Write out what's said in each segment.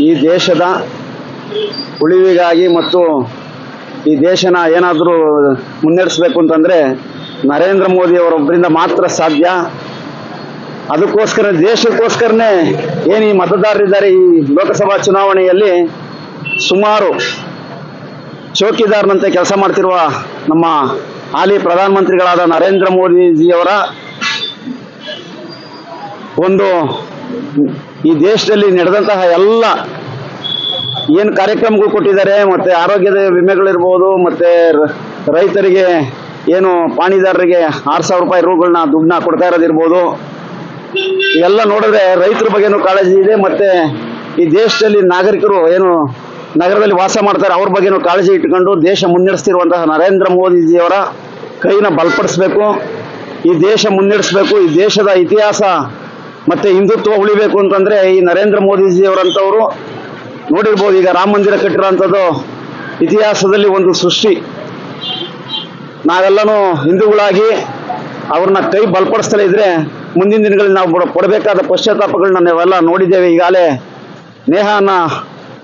ಈ ದೇಶದ ಉಳಿವಿಗಾಗಿ ಮತ್ತು ಈ ದೇಶನ ಏನಾದರೂ ಮುನ್ನಡೆಸಬೇಕು ಅಂತಂದರೆ ನರೇಂದ್ರ ಮೋದಿ ಅವರೊಬ್ಬರಿಂದ ಮಾತ್ರ ಸಾಧ್ಯ. ಅದಕ್ಕೋಸ್ಕರ ದೇಶಕ್ಕೋಸ್ಕರನೇ ಏನು ಈ ಮತದಾರರಿದ್ದಾರೆ ಈ ಲೋಕಸಭಾ ಚುನಾವಣೆಯಲ್ಲಿ ಸುಮಾರು ಚೌಕಿದಾರನಂತೆ ಕೆಲಸ ಮಾಡ್ತಿರುವ ನಮ್ಮ ಹಾಲಿ ಪ್ರಧಾನಮಂತ್ರಿಗಳಾದ ನರೇಂದ್ರ ಮೋದಿಜಿಯವರ ಒಂದು ಈ ದೇಶದಲ್ಲಿ ನಡೆದಂತಹ ಎಲ್ಲ ಏನು ಕಾರ್ಯಕ್ರಮಗಳು ಕೊಟ್ಟಿದ್ದಾರೆ, ಮತ್ತೆ ಆರೋಗ್ಯದ ವಿಮೆಗಳಿರ್ಬೋದು, ಮತ್ತೆ ರೈತರಿಗೆ ಏನು ಪಾಣಿದಾರರಿಗೆ ಆರು ಸಾವಿರ ರೂಪಾಯಿ ರೂಗಳನ್ನ ದುಡ್ಡನ್ನ ಕೊಡ್ತಾ ಇರೋದಿರ್ಬೋದು. ಇವೆಲ್ಲ ನೋಡಿದ್ರೆ ರೈತರ ಬಗ್ಗೆನೂ ಕಾಳಜಿ ಇದೆ, ಮತ್ತೆ ಈ ದೇಶದಲ್ಲಿ ನಾಗರಿಕರು ಏನು ನಗರದಲ್ಲಿ ವಾಸ ಮಾಡ್ತಾರೆ, ಅವ್ರ ಬಗ್ಗೆನೂ ಕಾಳಜಿ ಇಟ್ಕೊಂಡು ದೇಶ ಮುನ್ನಡೆಸ್ತಿರುವಂತಹ ನರೇಂದ್ರ ಮೋದಿಜಿಯವರ ಕೈನ ಬಲಪಡಿಸ್ಬೇಕು. ಈ ದೇಶ ಮುನ್ನಡೆಸಬೇಕು. ಈ ದೇಶದ ಇತಿಹಾಸ ಮತ್ತೆ ಹಿಂದುತ್ವ ಉಳಿಬೇಕು ಅಂತಂದ್ರೆ ಈ ನರೇಂದ್ರ ಮೋದಿಜಿ ಅವರಂತವರು ನೋಡಿರ್ಬೋದು, ಈಗ ರಾಮ ಮಂದಿರ ಕಟ್ಟಿರೋಂಥದ್ದು ಇತಿಹಾಸದಲ್ಲಿ ಒಂದು ಸೃಷ್ಟಿ. ನಾವೆಲ್ಲನೂ ಹಿಂದೂಗಳಾಗಿ ಅವ್ರನ್ನ ಕೈ ಬಲಪಡಿಸ್ತಲೇ ಇದ್ರೆ ಮುಂದಿನ ದಿನಗಳಲ್ಲಿ ನಾವು ಕೊಡಬೇಕಾದ ಪಶ್ಚಾತ್ತಾಪಗಳನ್ನ ನಾವೆಲ್ಲ ನೋಡಿದ್ದೇವೆ. ಈಗಾಗಲೇ ನೇಹಾನ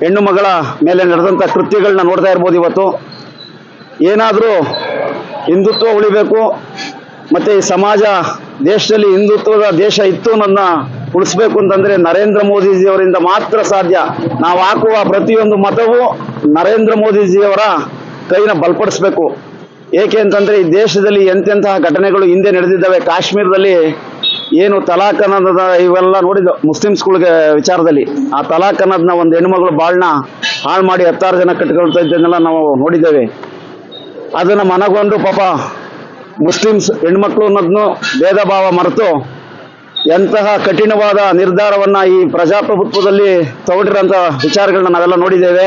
ಹೆಣ್ಣು ಮಗಳ ಮೇಲೆ ನಡೆದಂಥ ಕೃತ್ಯಗಳನ್ನ ನೋಡ್ತಾ ಇರ್ಬೋದು ಇವತ್ತು. ಏನಾದರೂ ಹಿಂದುತ್ವ ಉಳಿಬೇಕು, ಮತ್ತೆ ಈ ಸಮಾಜ ದೇಶದಲ್ಲಿ ಹಿಂದುತ್ವದ ದೇಶ ಇತ್ತು ನನ್ನ ಉಳಿಸ್ಬೇಕು ಅಂತಂದ್ರೆ ನರೇಂದ್ರ ಮೋದಿಜಿಯವರಿಂದ ಮಾತ್ರ ಸಾಧ್ಯ. ನಾವು ಹಾಕುವ ಪ್ರತಿಯೊಂದು ಮತವು ನರೇಂದ್ರ ಮೋದಿಜಿಯವರ ಕೈನ ಬಲಪಡಿಸ್ಬೇಕು. ಏಕೆ ಅಂತಂದ್ರೆ ಈ ದೇಶದಲ್ಲಿ ಎಂತೆಂತಹ ಘಟನೆಗಳು ಹಿಂದೆ ನಡೆದಿದ್ದಾವೆ, ಕಾಶ್ಮೀರದಲ್ಲಿ ಏನು ತಲಾಕ್ ಅನ್ನೋದ ಇವೆಲ್ಲ ನೋಡಿದ್ದು ಮುಸ್ಲಿಮ್ಸ್ಗಳಿಗೆ ವಿಚಾರದಲ್ಲಿ. ಆ ತಲಾಕ್ ಅನ್ನೋದನ್ನ ಒಂದು ಹೆಣ್ಮಗಳು ಬಾಳ್ನ ಹಾಳು ಮಾಡಿ ಹತ್ತಾರು ಜನ ಕಟ್ಕೊಳ್ತಾ ಇದ್ದನ್ನೆಲ್ಲ ನಾವು ನೋಡಿದ್ದೇವೆ. ಅದನ್ನ ಮನಗೊಂಡು ಪಾಪ ಮುಸ್ಲಿಮ್ಸ್ ಹೆಣ್ಮಕ್ಳು ಅನ್ನೋದನ್ನು ಭೇದ ಭಾವ ಮರೆತು ಎಂತಹ ಕಠಿಣವಾದ ನಿರ್ಧಾರವನ್ನ ಈ ಪ್ರಜಾಪ್ರಭುತ್ವದಲ್ಲಿ ತಗೊಂಡಿರೋಂಥ ವಿಚಾರಗಳನ್ನ ನಾವೆಲ್ಲ ನೋಡಿದ್ದೇವೆ.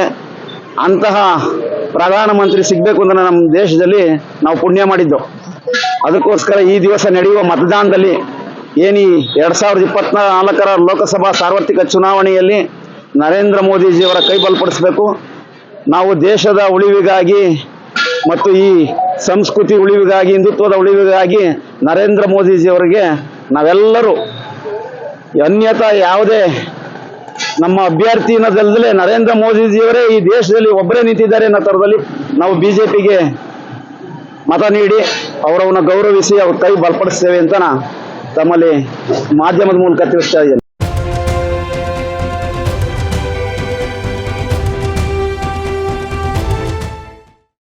ಅಂತಹ ಪ್ರಧಾನಮಂತ್ರಿ ಸಿಗ್ಬೇಕು ಅಂದ್ರೆ ನಮ್ಮ ದೇಶದಲ್ಲಿ ನಾವು ಪುಣ್ಯ ಮಾಡಿದ್ದು. ಅದಕ್ಕೋಸ್ಕರ ಈ ದಿವಸ ನಡೆಯುವ ಮತದಾನದಲ್ಲಿ ಏನಿ ಎರಡ್ ಸಾವಿರದ ಇಪ್ಪತ್ನಾಲ್ಕರ ಲೋಕಸಭಾ ಸಾರ್ವತ್ರಿಕ ಚುನಾವಣೆಯಲ್ಲಿ ನರೇಂದ್ರ ಮೋದಿಜಿಯವರ ಕೈ ಬಲಪಡಿಸಬೇಕು. ನಾವು ದೇಶದ ಉಳಿವಿಗಾಗಿ ಮತ್ತು ಈ ಸಂಸ್ಕೃತಿ ಉಳಿವಿಗಾಗಿ, ಹಿಂದುತ್ವದ ಉಳಿವಿಗಾಗಿ ನರೇಂದ್ರ ಮೋದಿಜಿಯವರಿಗೆ ನಾವೆಲ್ಲರೂ ಅನ್ಯತಾ ಯಾವುದೇ ನಮ್ಮ ಅಭ್ಯರ್ಥಿ ಅನ್ನೋದಲ್ಲದೆ ನರೇಂದ್ರ ಮೋದಿಜಿಯವರೇ ಈ ದೇಶದಲ್ಲಿ ಒಬ್ಬರೇ ನಿಂತಿದ್ದಾರೆ ಅನ್ನೋ ಥರದಲ್ಲಿ ನಾವು ಬಿಜೆಪಿಗೆ ಮತ ನೀಡಿ ಅವರವನ್ನ ಗೌರವಿಸಿ ಅವ್ರ ಕೈ ಬಲಪಡಿಸ್ತೇವೆ ಅಂತ ತಮ್ಮಲ್ಲಿ ಮಾಧ್ಯಮದ ಮೂಲಕ ತಿಳಿಸ್ತಾ ಇದ್ದೇನೆ.